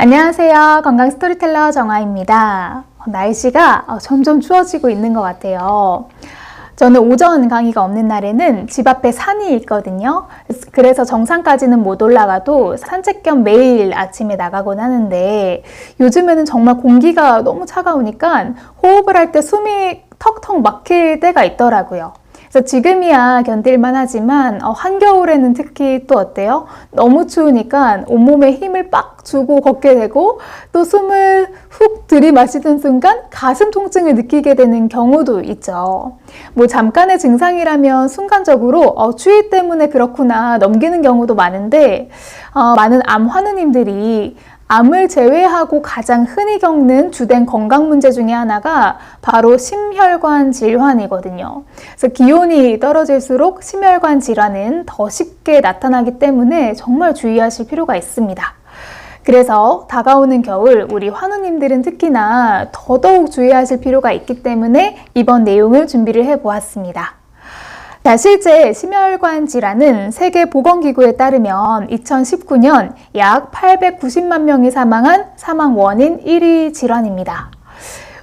안녕하세요. 건강 스토리텔러 정아입니다. 날씨가 어, 점점 추워지고 있는 것 같아요. 저는 오전 강의가 없는 날에는 집 앞에 산이 있거든요. 그래서 정상까지는 못 올라가도 산책 겸 매일 아침에 나가곤 하는데 요즘에는 정말 공기가 너무 차가우니까 호흡을 할 때 숨이 턱턱 막힐 때가 있더라고요. 그래서 지금이야 견딜만 하지만 어, 한겨울에는 특히 또 어때요? 너무 추우니까 온몸에 힘을 빡 주고 걷게 되고 또 숨을 훅 들이마시는 순간 가슴 통증을 느끼게 되는 경우도 있죠. 뭐 잠깐의 증상이라면 순간적으로 어, 추위 때문에 그렇구나 넘기는 경우도 많은데 어, 많은 암 환우님들이 암을 제외하고 가장 흔히 겪는 주된 건강 문제 중에 하나가 바로 심혈관 질환이거든요. 그래서 기온이 떨어질수록 심혈관 질환은 더 쉽게 나타나기 때문에 정말 주의하실 필요가 있습니다. 그래서 다가오는 겨울 우리 환우님들은 특히나 더더욱 주의하실 필요가 있기 때문에 이번 내용을 준비를 해 보았습니다. 자, 실제 심혈관 질환은 세계보건기구에 따르면 2019년 약 890만 명이 사망한 사망 원인 1위 질환입니다.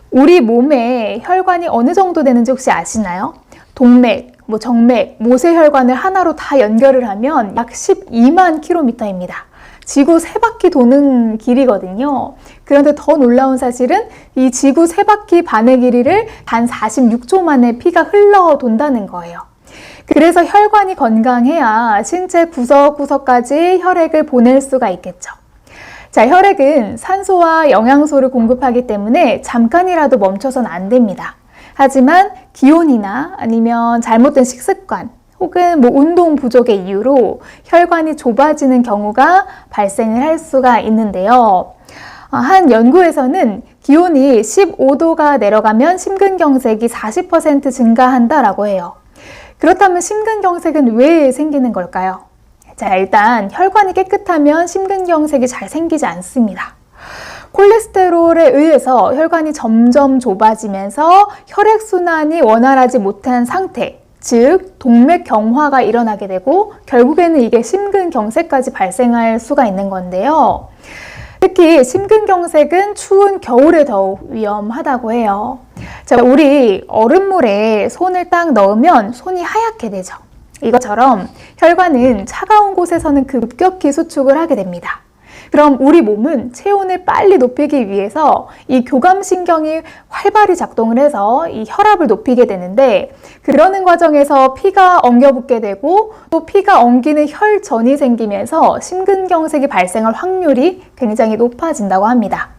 우리 몸에 혈관이 어느 정도 되는지 혹시 아시나요? 동맥, 뭐 정맥, 모세혈관을 하나로 다 연결을 하면 약 12만 킬로미터입니다. 지구 세 바퀴 도는 길이거든요. 그런데 더 놀라운 사실은 이 지구 세 바퀴 반의 길이를 단 46초 만에 피가 흘러 돈다는 거예요. 그래서 혈관이 건강해야 신체 구석구석까지 혈액을 보낼 수가 있겠죠. 자, 혈액은 산소와 영양소를 공급하기 때문에 잠깐이라도 멈춰선 안 됩니다. 하지만 기온이나 아니면 잘못된 식습관, 혹은 뭐 운동 부족의 이유로 혈관이 좁아지는 경우가 발생을 할 수가 있는데요. 어, 한 연구에서는 기온이 15도가 내려가면 심근경색이 40% 증가한다라고 해요. 그렇다면 심근경색은 왜 생기는 걸까요? 자, 일단 혈관이 깨끗하면 심근경색이 잘 생기지 않습니다. 콜레스테롤에 의해서 혈관이 점점 좁아지면서 혈액순환이 원활하지 못한 상태, 즉 동맥 경화가 일어나게 되고 결국에는 이게 심근경색까지 발생할 수가 있는 건데요. 특히 심근경색은 추운 겨울에 더욱 위험하다고 해요. 자, 우리 얼음물에 손을 딱 넣으면 손이 하얗게 되죠. 이것처럼 혈관은 차가운 곳에서는 급격히 수축을 하게 됩니다. 그럼 우리 몸은 체온을 빨리 높이기 위해서 이 교감신경이 활발히 작동을 해서 이 혈압을 높이게 되는데 그러는 과정에서 피가 엉겨붙게 되고 또 피가 엉기는 혈전이 생기면서 심근경색이 발생할 확률이 굉장히 높아진다고 합니다.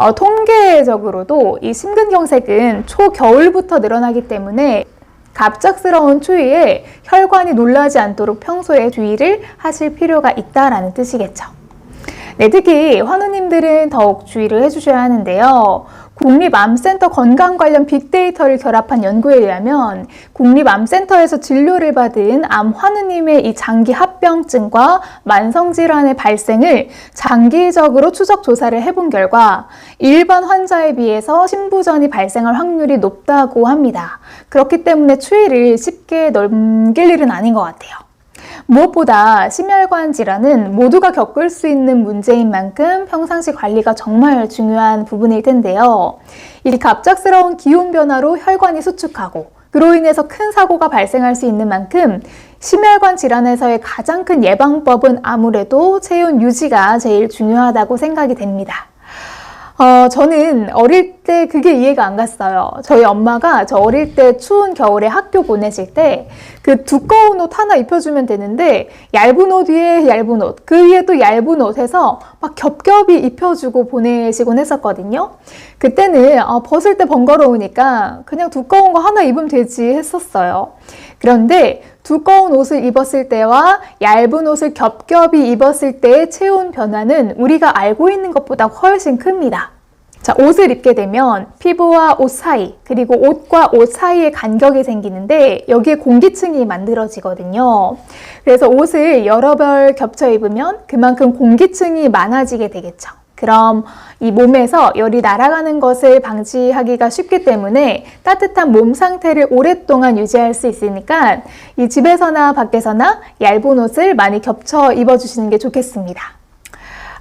어, 통계적으로도 이 심근경색은 초겨울부터 늘어나기 때문에 갑작스러운 추위에 혈관이 놀라지 않도록 평소에 주의를 하실 필요가 있다라는 뜻이겠죠. 네, 특히 환우님들은 더욱 주의를 해주셔야 하는데요. 국립암센터 건강 관련 빅데이터를 결합한 연구에 의하면 국립암센터에서 진료를 받은 암 환우님의 이 장기 합병증과 만성 질환의 발생을 장기적으로 추적 조사를 해본 결과 일반 환자에 비해서 신부전이 발생할 확률이 높다고 합니다. 그렇기 때문에 추위를 쉽게 넘길 일은 아닌 것 같아요. 무엇보다 심혈관 질환은 모두가 겪을 수 있는 문제인 만큼 평상시 관리가 정말 중요한 부분일 텐데요. 이 갑작스러운 기온 변화로 혈관이 수축하고 그로 인해서 큰 사고가 발생할 수 있는 만큼 심혈관 질환에서의 가장 큰 예방법은 아무래도 체온 유지가 제일 중요하다고 생각이 됩니다. 어, 저는 어릴 때 그게 이해가 안 갔어요. 저희 엄마가 저 어릴 때 추운 겨울에 학교 보내실 때 그 두꺼운 옷 하나 입혀주면 되는데 얇은 옷 위에 얇은 옷, 그 위에 또 얇은 옷 해서 막 겹겹이 입혀주고 보내시곤 했었거든요. 그때는 어, 벗을 때 번거로우니까 그냥 두꺼운 거 하나 입으면 되지 했었어요. 그런데 두꺼운 옷을 입었을 때와 얇은 옷을 겹겹이 입었을 때의 체온 변화는 우리가 알고 있는 것보다 훨씬 큽니다. 자, 옷을 입게 되면 피부와 옷 사이, 그리고 옷과 옷 사이에 간격이 생기는데 여기에 공기층이 만들어지거든요. 그래서 옷을 여러 벌 겹쳐 입으면 그만큼 공기층이 많아지게 되겠죠. 그럼 이 몸에서 열이 날아가는 것을 방지하기가 쉽기 때문에 따뜻한 몸 상태를 오랫동안 유지할 수 있으니까 이 집에서나 밖에서나 얇은 옷을 많이 겹쳐 입어주시는 게 좋겠습니다.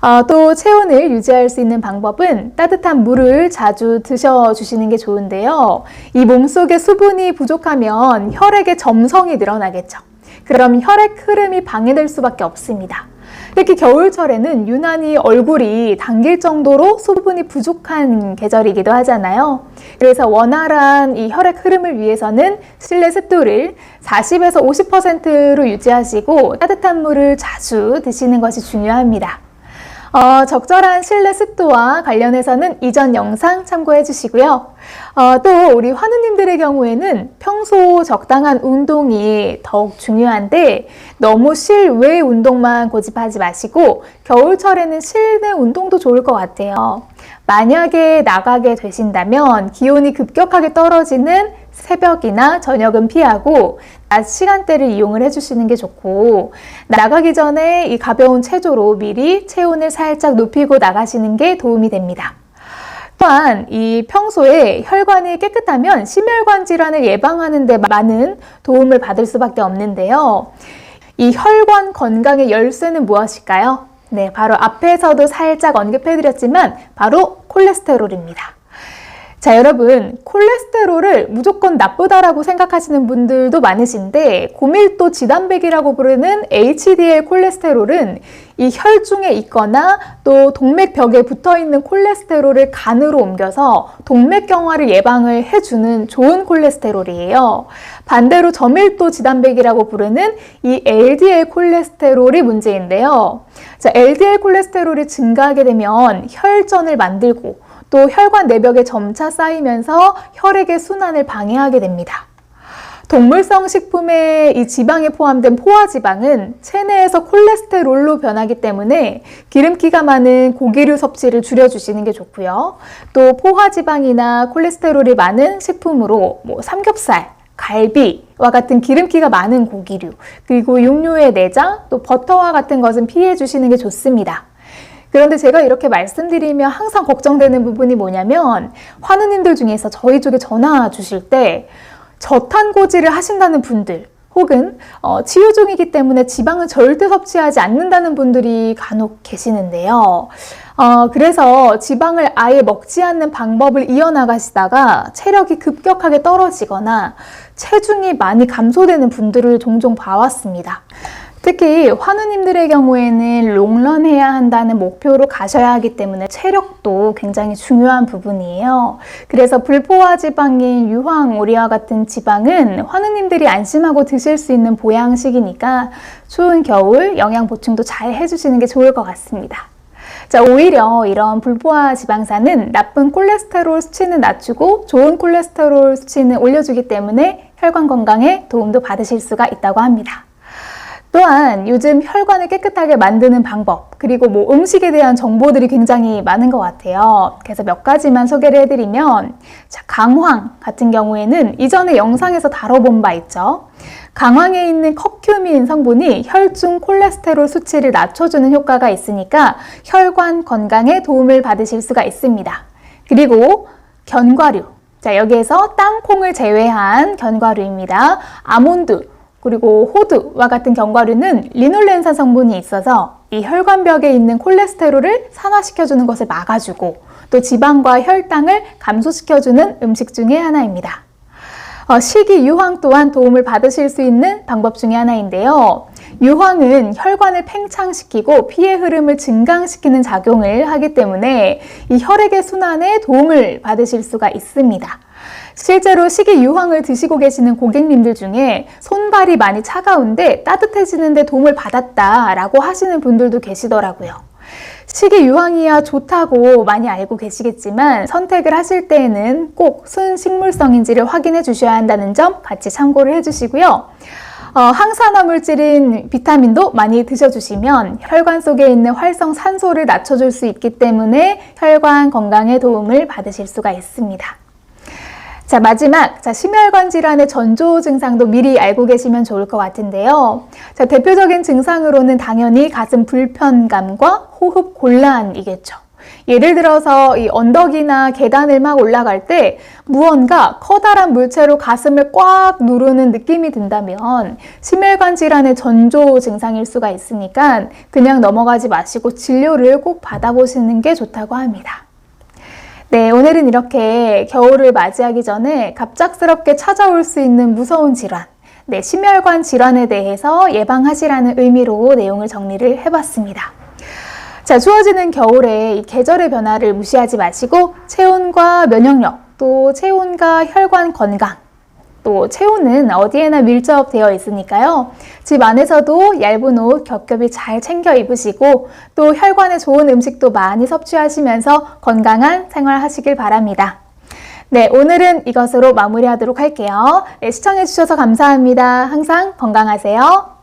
어, 또 체온을 유지할 수 있는 방법은 따뜻한 물을 자주 드셔주시는 게 좋은데요. 이 몸속에 수분이 부족하면 혈액의 점성이 늘어나겠죠. 그럼 혈액 흐름이 방해될 수밖에 없습니다. 특히 겨울철에는 유난히 얼굴이 당길 정도로 수분이 부족한 계절이기도 하잖아요. 그래서 원활한 이 혈액 흐름을 위해서는 실내 습도를 40에서 50%로 유지하시고 따뜻한 물을 자주 드시는 것이 중요합니다. 어, 적절한 실내 습도와 관련해서는 이전 영상 참고해 주시고요. 어, 또 우리 환우님들의 경우에는 평소 적당한 운동이 더욱 중요한데 너무 실외 운동만 고집하지 마시고 겨울철에는 실내 운동도 좋을 것 같아요. 만약에 나가게 되신다면 기온이 급격하게 떨어지는 새벽이나 저녁은 피하고 낮 시간대를 이용을 해주시는 게 좋고 나가기 전에 이 가벼운 체조로 미리 체온을 살짝 높이고 나가시는 게 도움이 됩니다. 또한 이 평소에 혈관이 깨끗하면 심혈관 질환을 예방하는 데 많은 도움을 받을 수밖에 없는데요. 이 혈관 건강의 열쇠는 무엇일까요? 네, 바로 앞에서도 살짝 언급해드렸지만 바로 콜레스테롤입니다. 자, 여러분, 콜레스테롤을 무조건 나쁘다라고 생각하시는 분들도 많으신데, 고밀도 지단백이라고 부르는 HDL 콜레스테롤은 이 혈중에 있거나 또 동맥벽에 붙어 있는 콜레스테롤을 간으로 옮겨서 동맥경화를 예방을 해주는 좋은 콜레스테롤이에요. 반대로 저밀도 지단백이라고 부르는 이 LDL 콜레스테롤이 문제인데요. 자, LDL 콜레스테롤이 증가하게 되면 혈전을 만들고 또 혈관 내벽에 점차 쌓이면서 혈액의 순환을 방해하게 됩니다. 동물성 식품에 이 지방에 포함된 포화지방은 체내에서 콜레스테롤로 변하기 때문에 기름기가 많은 고기류 섭취를 줄여주시는 게 좋고요. 또 포화지방이나 콜레스테롤이 많은 식품으로 뭐 삼겹살, 갈비와 같은 기름기가 많은 고기류, 그리고 육류의 내장, 또 버터와 같은 것은 피해 주시는 게 좋습니다. 그런데 제가 이렇게 말씀드리면 항상 걱정되는 부분이 뭐냐면 환우님들 중에서 저희 쪽에 전화 주실 때 저탄고지를 하신다는 분들 혹은 어, 치유 중이기 때문에 지방을 절대 섭취하지 않는다는 분들이 간혹 계시는데요. 어, 그래서 지방을 아예 먹지 않는 방법을 이어나가시다가 체력이 급격하게 떨어지거나 체중이 많이 감소되는 분들을 종종 봐왔습니다. 특히 환우님들의 경우에는 롱런 해야 한다는 목표로 가셔야 하기 때문에 체력도 굉장히 중요한 부분이에요. 그래서 불포화 지방인 유황, 오리와 같은 지방은 환우님들이 안심하고 드실 수 있는 보양식이니까 추운 겨울 영양 보충도 잘 해주시는 게 좋을 것 같습니다. 자, 오히려 이런 불포화 지방산은 나쁜 콜레스테롤 수치는 낮추고 좋은 콜레스테롤 수치는 올려주기 때문에 혈관 건강에 도움도 받으실 수가 있다고 합니다. 또한 요즘 혈관을 깨끗하게 만드는 방법, 그리고 뭐 음식에 대한 정보들이 굉장히 많은 것 같아요. 그래서 몇 가지만 소개를 해드리면, 자, 강황 같은 경우에는 이전에 영상에서 다뤄본 바 있죠. 강황에 있는 커큐민 성분이 혈중 콜레스테롤 수치를 낮춰주는 효과가 있으니까 혈관 건강에 도움을 받으실 수가 있습니다. 그리고 견과류. 자, 여기에서 땅콩을 제외한 견과류입니다. 아몬드, 그리고 호두와 같은 견과류는 리놀렌산 성분이 있어서 이 혈관벽에 있는 콜레스테롤을 산화시켜주는 것을 막아주고 또 지방과 혈당을 감소시켜주는 음식 중에 하나입니다. 어, 식이 유황 또한 도움을 받으실 수 있는 방법 중에 하나인데요. 유황은 혈관을 팽창시키고 피의 흐름을 증강시키는 작용을 하기 때문에 이 혈액의 순환에 도움을 받으실 수가 있습니다. 실제로 식이 유황을 드시고 계시는 고객님들 중에 손발이 많이 차가운데 따뜻해지는데 도움을 받았다라고 하시는 분들도 계시더라고요. 식이 유황이야 좋다고 많이 알고 계시겠지만 선택을 하실 때에는 꼭 순식물성인지를 확인해 주셔야 한다는 점 같이 참고를 해 주시고요. 어, 항산화 물질인 비타민도 많이 드셔주시면 혈관 속에 있는 활성 산소를 낮춰줄 수 있기 때문에 혈관 건강에 도움을 받으실 수가 있습니다. 자, 마지막. 자, 심혈관 질환의 전조 증상도 미리 알고 계시면 좋을 것 같은데요. 자, 대표적인 증상으로는 당연히 가슴 불편감과 호흡 곤란이겠죠. 예를 들어서 이 언덕이나 계단을 막 올라갈 때 무언가 커다란 물체로 가슴을 꽉 누르는 느낌이 든다면 심혈관 질환의 전조 증상일 수가 있으니까 그냥 넘어가지 마시고 진료를 꼭 받아보시는 게 좋다고 합니다. 네, 오늘은 이렇게 겨울을 맞이하기 전에 갑작스럽게 찾아올 수 있는 무서운 질환, 네, 심혈관 질환에 대해서 예방하시라는 의미로 내용을 정리를 해봤습니다. 자, 추워지는 겨울에 이 계절의 변화를 무시하지 마시고 체온과 면역력, 또 체온과 혈관 건강, 또 체온은 어디에나 밀접되어 있으니까요. 집 안에서도 얇은 옷 겹겹이 잘 챙겨 입으시고 또 혈관에 좋은 음식도 많이 섭취하시면서 건강한 생활 하시길 바랍니다. 네, 오늘은 이것으로 마무리하도록 할게요. 네, 시청해주셔서 감사합니다. 항상 건강하세요.